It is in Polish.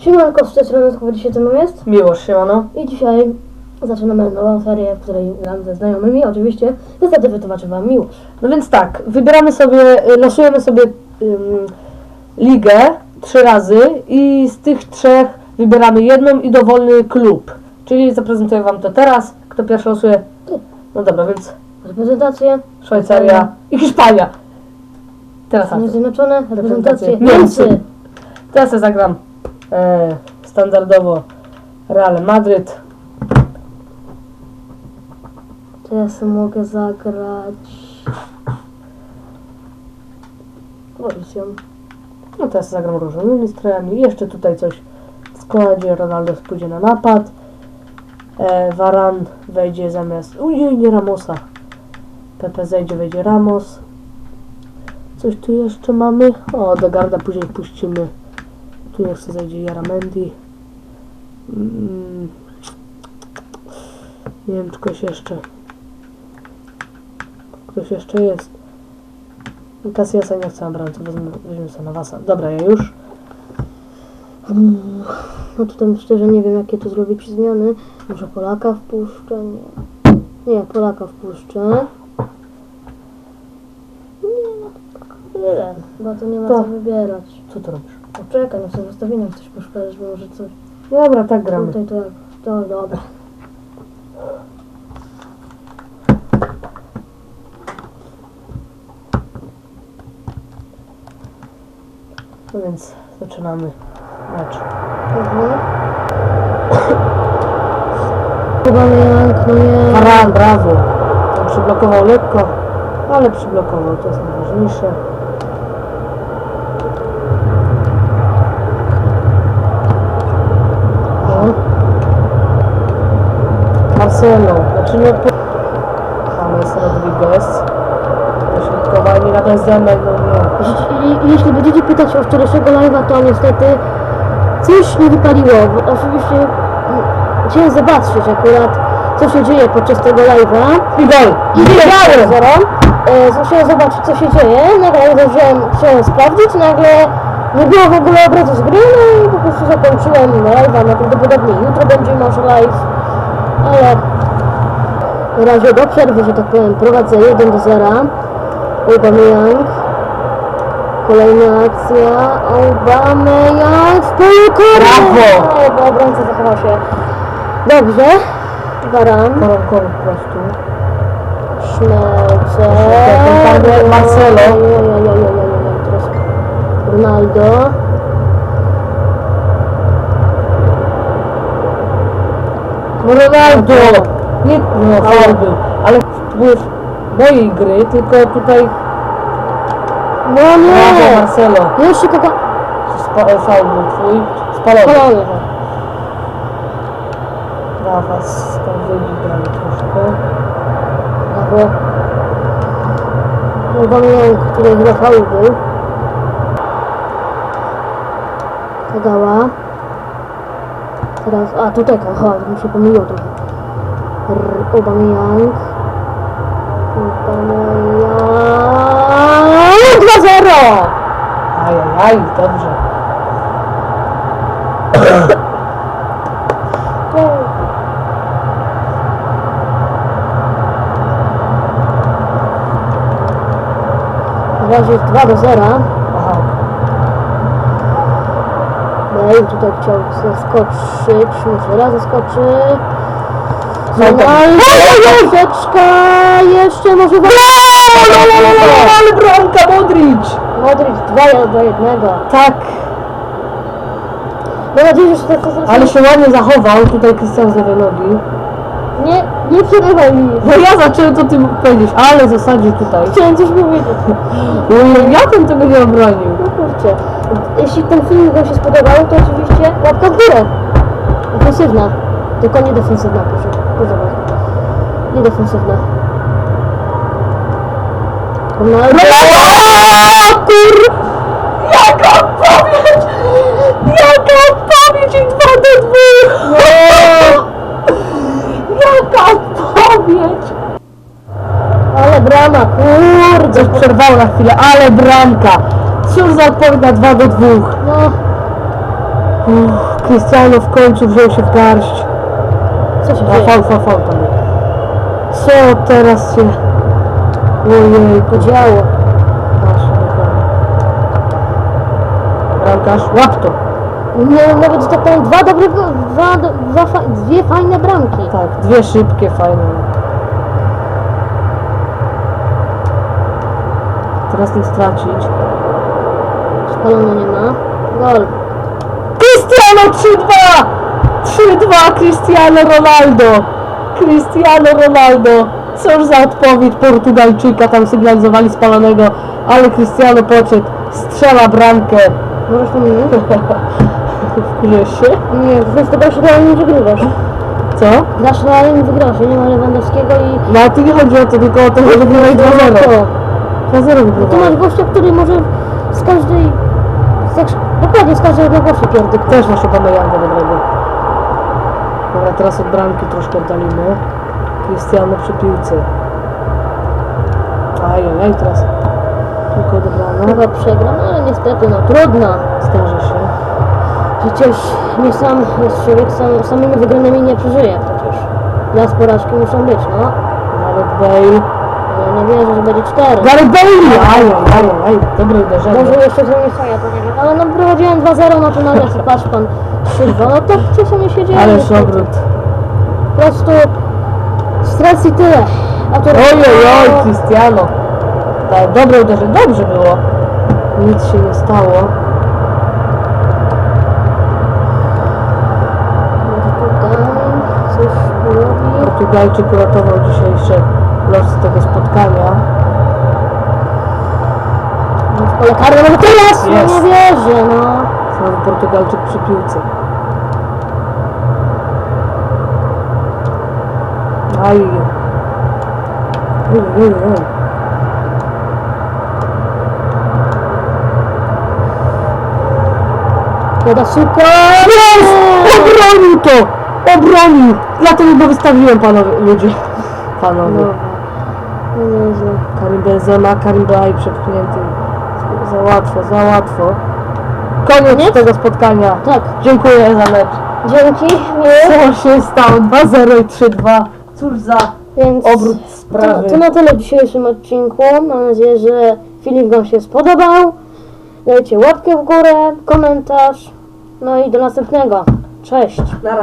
Siemanko, z tej strony dzisiaj ze mną jest Miłość, siemano. i dzisiaj zaczynamy nową serię, w której gram ze znajomymi, oczywiście. Niestety wytłumaczę wam miłość. No więc tak, wybieramy sobie, y, losujemy sobie ligę trzy razy i z tych trzech wybieramy jedną i dowolny klub. Czyli zaprezentuję wam to teraz. Kto pierwszy losuje? Ty. No dobra, więc Reprezentacje Szwajcaria i Hiszpania. Teraz Stany. Zjednoczone, reprezentacje. Niemcy. Teraz ja zagram e, standardowo Real Madryt. Teraz mogę zagrać Borusją. No teraz zagram różnymi strojami. Jeszcze tutaj coś w składzie. Ronaldo pójdzie na napad. E, Varan wejdzie zamiast... Ujej, nie Ramosa. Pepe zejdzie, wejdzie Ramos. Coś tu jeszcze mamy. O, Degarda później puścimy. Tu jeszcze zejdzie Jaramendi. Mm. Nie wiem, czy ktoś jeszcze... Ktoś jeszcze jest. Kasiasa nie chcę brać, to wezmę, weźmiemy sobie Navasa. Dobra, ja już. Mm, No tutaj szczerze nie wiem jakie tu zrobić zmiany. Może Polaka wpuszczę? Nie. Nie, Polaka wpuszczę. Nie, no to tyle. Chyba to nie ma To. co wybierać. Co ty robisz? Poczekaj, no sobie w ustawieniach coś poszperać, bo może coś Dobra, tak gramy. tutaj to jak... To dobra. No więc zaczynamy mecz. Mhm. Chyba jak, no nie... Varan, brawo! Tam przyblokował lekko, ale przyblokował, to jest najważniejsze. No. Marcelo, znaczy no... James Rodriguez. Dośrodkowanie na Benzemę, no nie. Jeśli, jeśli będziecie pytać o wczorajszego live'a, to niestety coś nie wypaliło. Oczywiście chciałem zobaczyć akurat, co się dzieje podczas tego live'a. I gol! I! Zero. E, chciałem zobaczyć, co się dzieje. Nagle zdążyłem, chciałem sprawdzić, nagle nie było w ogóle obrazu z gry, no i po prostu zakończyłem live'a. Najprawdopodobniej jutro będzie może live, ale na razie do przerwy, że tak powiem, prowadzę 1 do 0. Aubameyang. Kolejna akcja. Aubameyang w polu karnym. Brawo! Bo obrońca zachował się dobrze. Varan. Koronkowy po prostu. Pan Marcelo. Ronaldo. Ronaldo! Nie, no faul był, ale wpływ mojej gry, tylko tutaj No brawo nie! Marcelo. Jeszcze kogo... Spa, e, faul był twój, spalony. Polony. Brawa, tam wybiegamy troszkę. Brawo. Aubameyang, który chyba faul był. Kagała. Teraz, a tutaj Kagała, to mi się pomyliło trochę. Aubameyang. Aubameyang. 2-0! Ajajaj, dobrze. Na razie jest 2 do 0. Aha, Bale tutaj chciał zaskoczyć. Może raz zaskoczy. Troszeczkę jeszcze może... ale bramka Modric! Modric 2 do 1. Tak, Mam nadzieję, że tak to ale się ładnie zachował tutaj Krystian z lewej nogi. Nie, nie przerywaj mi. No ja zacząłem to tym powiedzieć, ale zasadził tutaj. Chciałem coś powiedzieć. No, Ja bym tego nie obronił. No kurczę. Jeśli ten film Wam się spodobał, to oczywiście łapka w górę. Ofensywna. Tylko nie defensywna, proszę. Proszę bardzo. Nie defensywna. Ronaldo. kur... Jaka odpowiedź! Jaka odpowiedź i dwa do dwóch! Jaka odpowiedź! Ale brama, kurde. Coś przerwało na chwilę, ale bramka! Cóż za odpowiedź na 2 do 2. No, Uff, Cristiano w końcu wziął się w garść. Co się dzieje? fał, fał, fał tam. Co teraz się... Ojej, Podziało. Bramkarz, łap to. No, nawet, że tak powiem, dwa dobre, dwa, dwa, fa- dwie fajne bramki. Tak, dwie szybkie, fajne. Teraz nie stracić. Spalono nie ma. Gol. Cristiano 3-2! 3-2 Cristiano Ronaldo! Cristiano Ronaldo! Cóż za odpowiedź Portugalczyka, tam sygnalizowali spalonego, ale Cristiano podszedł, strzela bramkę. Możesz to minąć? Wkurzyłeś się? Nie, jest chyba, że realnie wygrywasz. Co? Grasz realnie wygrywasz, nie ma Lewandowskiego i... No a tu nie chodzi o to, tylko o to, że wygrywaj 2-0. To. 2-0 No tu masz gościa, który może z każdej... Z dokładnie z każdej odległości pierdyknąć. Też masz Obameyanga dobrego. Dobra, teraz od bramki troszkę oddalimy. Cristiano przy piłce. Ajajaj, teraz tylko odebrano. Chyba przegram, ale niestety, no trudno. Zdarzy się. Przecież nie sam jest człowiek, sam, samymi wygranymi nie przeżyje przecież. Dla porażki muszą być, no. Gareth Bale. Nie wierzę, że będzie cztery. Gareth Bale! Ajajaj, dobre uderzenie. Może jeszcze to nie faja, to nie wiem, ale no prowadziłem 2-0, no to nagle sobie patrz pan 3-2, no to czasami się dzieje. Ależ obrót. Po prostu stres i tyle. A to Ojojoj, Cristiano. Tak, dobre uderzenie, dobrze było. Nic się nie stało. Portugalczyk uratował dzisiejszy los tego spotkania. W pole karne, no teraz! No Jest. nie wierzę, no. Znowu Portugalczyk przy piłce. Aj. Oj, oj, oj. Poda szybko. Jest! Obronił to! Obronił! Dlatego go wystawiłem panowie, ludzie. Panowie. No, nieźle. Karim Benzema, Karim Baj przepchnięty. Za łatwo, za łatwo. Koniec Koniec? tego spotkania. Tak, Dziękuję za mecz. dzięki, miły. Co się stało? 2-0 i 3-2. Cóż za Więc obrót to, sprawy. to na tyle w dzisiejszym odcinku. Mam nadzieję, że film Wam się spodobał. Dajcie łapkę w górę, komentarz. No i do następnego. Cześć. Na razie.